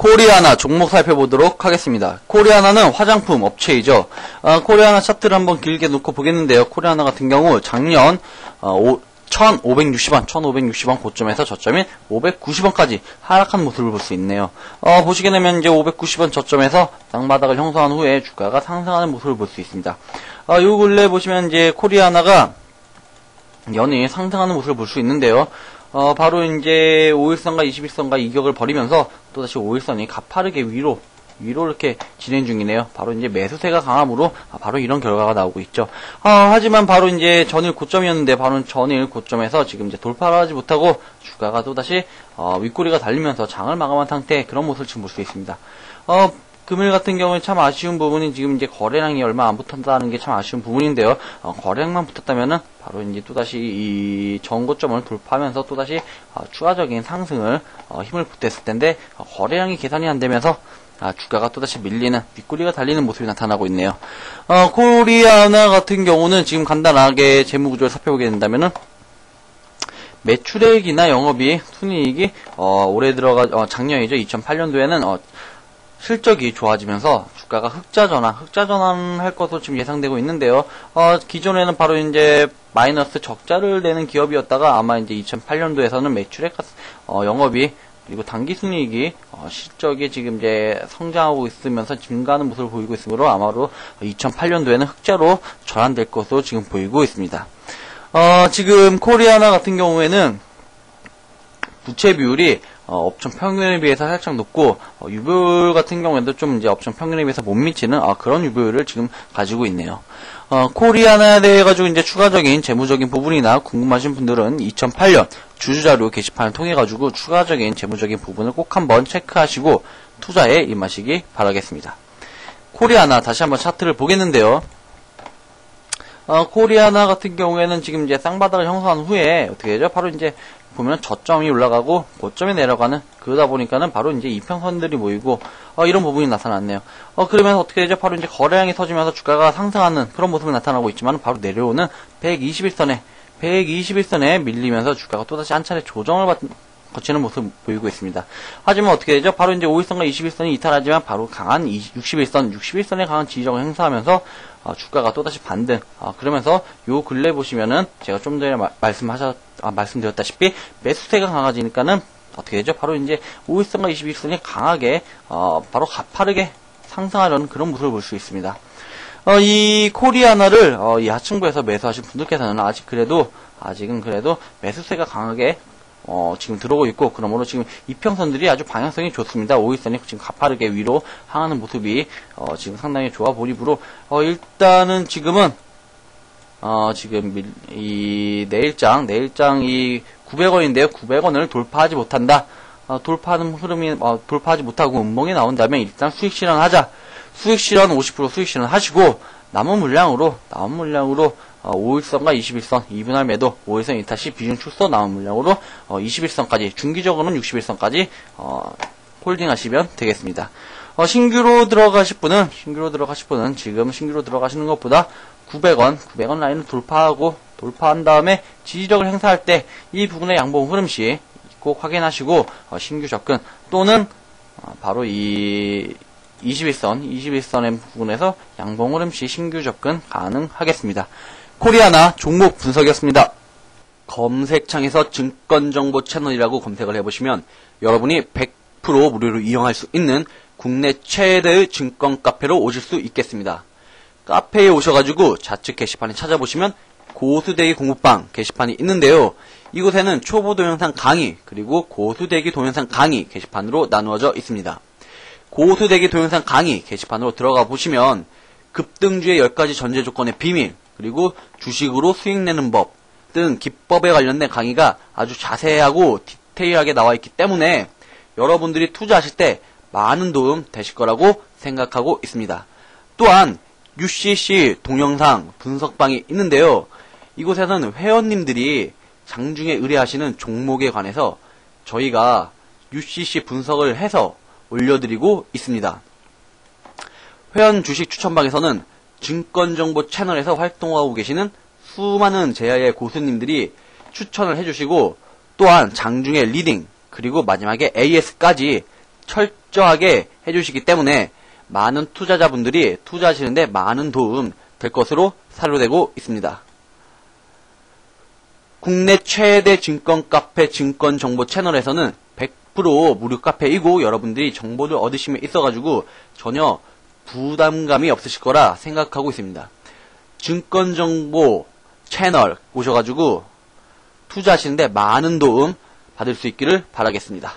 코리아나 종목 살펴보도록 하겠습니다. 코리아나는 화장품 업체이죠. 어, 코리아나 차트를 한번 길게 놓고 보겠는데요. 코리아나 같은 경우 작년 어, 오, 1560원, 1560원 고점에서 저점인 590원까지 하락한 모습을 볼 수 있네요. 어, 보시게 되면 이제 590원 저점에서 땅바닥을 형성한 후에 주가가 상승하는 모습을 볼 수 있습니다. 어, 요 근래 보시면 이제 코리아나가 연이 상승하는 모습을 볼 수 있는데요. 어, 바로 이제 5일선과 21선과 이격을 벌이면서 또다시 5일선이 가파르게 위로 위로 이렇게 진행 중이네요. 바로 이제 매수세가 강함으로 아, 바로 이런 결과가 나오고 있죠. 아, 하지만 바로 이제 전일 고점이었는데 바로 전일 고점에서 지금 이제 돌파를 하지 못하고 주가가 또다시 어, 윗꼬리가 달리면서 장을 마감한 상태 그런 모습을 지금 볼 수 있습니다. 어, 금일 같은 경우는 참 아쉬운 부분이 지금 이제 거래량이 얼마 안 붙었다는 게 참 아쉬운 부분인데요. 어, 거래량만 붙었다면은 바로 이제 또다시 이 전고점을 돌파하면서 또다시 어, 추가적인 상승을 어, 힘을 보탰을 텐데 어, 거래량이 계산이 안 되면서 아, 주가가 또다시 밀리는 윗꼬리가 달리는 모습이 나타나고 있네요. 어, 코리아나 같은 경우는 지금 간단하게 재무구조를 살펴보게 된다면은 매출액이나 영업이익, 순이익이 어, 올해 들어가 어, 작년이죠. 2008년도에는 어, 실적이 좋아지면서 주가가 흑자 전환, 흑자 전환할 것으로 지금 예상되고 있는데요. 어, 기존에는 바로 이제 마이너스 적자를 내는 기업이었다가 아마 이제 2008년도에서는 매출액, 어, 영업이 그리고 단기 순이익이 어, 실적이 지금 이제 성장하고 있으면서 증가하는 모습을 보이고 있으므로 아마도 2008년도에는 흑자로 전환될 것으로 지금 보이고 있습니다. 어, 지금 코리아나 같은 경우에는 부채 비율이 어, 업종 평균에 비해서 살짝 높고 어, 유보율 같은 경우에도 좀 이제 업종 평균에 비해서 못 미치는 아, 그런 유보율을 지금 가지고 있네요. 어, 코리아나에 대해 가지고 이제 추가적인 재무적인 부분이나 궁금하신 분들은 2008년 주주자료 게시판을 통해 가지고 추가적인 재무적인 부분을 꼭 한번 체크하시고 투자에 임하시기 바라겠습니다. 코리아나 다시 한번 차트를 보겠는데요. 어, 코리아나 같은 경우에는 지금 이제 쌍바닥을 형성한 후에 어떻게 되죠? 바로 이제 보면 저점이 올라가고 고점이 내려가는 그러다 보니까는 바로 이제 이평선들이 모이고 어, 이런 부분이 나타났네요. 어, 그러면 어떻게 되죠? 바로 이제 거래량이 터지면서 주가가 상승하는 그런 모습이 나타나고 있지만 바로 내려오는 121선에 121선에 밀리면서 주가가 또다시 한 차례 조정을 받, 거치는 모습 보이고 있습니다. 하지만 어떻게 되죠? 바로 이제 5일선과 21선이 이탈하지만 바로 강한 61선, 61선에 강한 지지력을 행사하면서 어, 주가가 또다시 반등. 어, 그러면서 요 근래 보시면은 제가 좀 전에 마, 말씀하셨 아, 말씀드렸다시피 매수세가 강해지니까는 어떻게 되죠? 바로 이제 5일선과 21선이 강하게 어, 바로 가파르게 상승하려는 그런 모습을 볼 수 있습니다. 어, 이 코리아나를 어, 이 하층부에서 매수하신 분들께서는 아직 그래도 아직은 그래도 매수세가 강하게 어, 지금 들어오고 있고 그러므로 지금 이평선들이 아주 방향성이 좋습니다. 5일선이 지금 가파르게 위로 향하는 모습이 어, 지금 상당히 좋아 보이므로 어, 일단은 지금은 어, 지금 밀, 이 내일장 내일장 이 900원인데요. 900원을 돌파하지 못한다. 어, 돌파하는 흐름이 어, 돌파하지 못하고 음봉이 나온다면 일단 수익 실현하자. 수익 실현 50% 수익 실현 하시고 남은 물량으로 남은 물량으로 어, 5일선과 21선 2분할 매도 5일선 이타시 비중 축소 남은 물량으로 어, 21선까지 중기적으로는 61선까지 어, 홀딩 하시면 되겠습니다. 어, 신규로 들어가실 분은 신규로 들어가실 분은 지금 신규로 들어가시는 것보다 900원 900원 라인을 돌파하고 돌파한 다음에 지지력을 행사할 때 이 부분의 양봉 흐름 시 꼭 확인하시고 어, 신규 접근 또는 어, 바로 이 21선, 21선의 부분에서 양봉 흐름 시 신규 접근 가능하겠습니다. 코리아나 종목 분석이었습니다. 검색창에서 증권정보 채널이라고 검색을 해보시면 여러분이 100% 무료로 이용할 수 있는 국내 최대의 증권 카페로 오실 수 있겠습니다. 카페에 오셔가지고 좌측 게시판에 찾아보시면 고수대기 공부방 게시판이 있는데요. 이곳에는 초보 동영상 강의 그리고 고수대기 동영상 강의 게시판으로 나누어져 있습니다. 고수대기 동영상 강의 게시판으로 들어가 보시면 급등주의 10가지 전제 조건의 비밀 그리고 주식으로 수익 내는 법 등 기법에 관련된 강의가 아주 자세하고 디테일하게 나와 있기 때문에 여러분들이 투자하실 때 많은 도움 되실 거라고 생각하고 있습니다. 또한 UCC 동영상 분석방이 있는데요. 이곳에서는 회원님들이 장중에 의뢰하시는 종목에 관해서 저희가 UCC 분석을 해서 올려드리고 있습니다. 회원 주식 추천방에서는 증권정보 채널에서 활동하고 계시는 수많은 제야의 고수님들이 추천을 해주시고 또한 장중에 리딩 그리고 마지막에 AS까지 철저하게 해주시기 때문에 많은 투자자분들이 투자하시는데 많은 도움 될 것으로 사료되고 있습니다. 국내 최대 증권 카페 증권 정보 채널에서는 100% 무료 카페이고 여러분들이 정보를 얻으시면 있어가지고 전혀 부담감이 없으실 거라 생각하고 있습니다. 증권 정보 채널 오셔가지고 투자하시는데 많은 도움 받을 수 있기를 바라겠습니다.